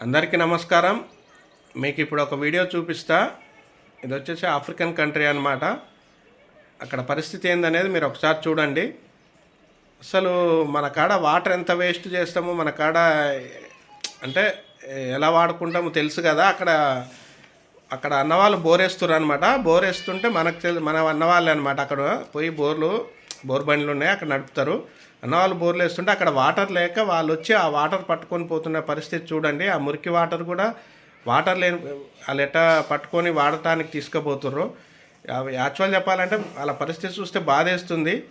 అందరికీ నమస్కారం. మీకు ఇప్పుడు ఒక వీడియో చూపిస్తా. ఇది వచ్చేసి ఆఫ్రికన్ కంట్రీ అనమాట అక్కడ పరిస్థితి ఏందనేది మీరు ఒకసారి చూడండి. అసలు మన కాడ వాటర్ ఎంత వేస్ట్ చేస్తామో మన కాడ అంటే ఎలా వాడుకుంటామో తెలుసు కదా. అక్కడ అక్కడ అన్నవాళ్ళు బోరేస్తారు అనమాట బోరేస్తుంటే మనకు తెలు మన అన్నవాళ్ళే అనమాట అక్కడ పోయి బోర్లు. బోర్ బండ్లు ఉన్నాయి అక్కడ నడుపుతారు. అన్న వాళ్ళు బోర్లు వేస్తుంటే అక్కడ వాటర్ లేక వాళ్ళు వచ్చి ఆ వాటర్ పట్టుకొని పోతున్న పరిస్థితి చూడండి. ఆ మురికి వాటర్ కూడా వాటర్ లేని వాళ్ళు ఎట్టా పట్టుకొని వాడటానికి తీసుకుపోతుర్రు. యాక్చువల్ చెప్పాలంటే వాళ్ళ పరిస్థితి చూస్తే బాధేస్తుంది.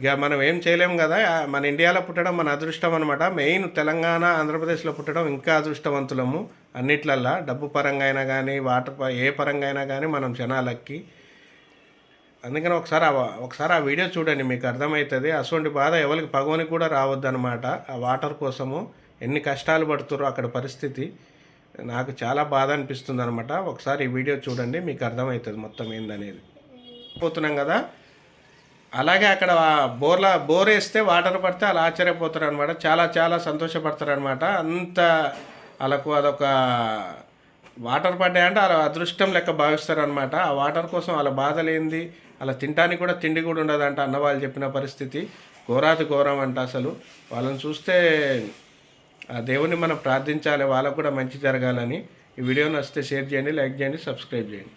ఇక మనం ఏం చేయలేము కదా. మన ఇండియాలో పుట్టడం మన అదృష్టం అనమాట మెయిన్ తెలంగాణ ఆంధ్రప్రదేశ్లో పుట్టడం ఇంకా అదృష్టవంతులము. అన్నిట్లల్లా డబ్బు పరంగా అయినా కానీ వాటర్ ప- ఏ పరంగా అయినా కానీ మనం జనాలకి అందుకని ఒకసారి ఒకసారి ఆ వీడియో చూడండి మీకు అర్థమవుతుంది అటువంటి బాధ ఎవరికి పగవని కూడా రావద్దనమాట ఆ వాటర్ కోసము ఎన్ని కష్టాలు పడుతురో అక్కడ పరిస్థితి. నాకు చాలా బాధ అనిపిస్తుంది అనమాట ఒకసారి ఈ వీడియో చూడండి మీకు అర్థమవుతుంది మొత్తం ఏందనేది. పోతున్నాం కదా? అలాగే అక్కడ బోర్ల బోర్ వేస్తే వాటర్ పడితే అలా ఆశ్చర్యపోతారు అనమాట చాలా చాలా సంతోషపడతారు అనమాట అంత వాళ్ళకు అదొక వాటర్ పడ్డాయి అంటే వాళ్ళ అదృష్టం లెక్క భావిస్తారు అనమాట ఆ వాటర్ కోసం వాళ్ళ బాధ లేనిది అలా తినడానికి కూడా తిండి కూడా ఉండదంట అన్న వాళ్ళు చెప్పిన పరిస్థితి. ఘోరాతి ఘోరం అంట అసలు. వాళ్ళని చూస్తే ఆ దేవుని మనం ప్రార్థించాలి వాళ్ళకు కూడా మంచి జరగాలని. ఈ వీడియో నచ్చితే షేర్ చేయండి లైక్ చేయండి సబ్స్క్రైబ్ చేయండి.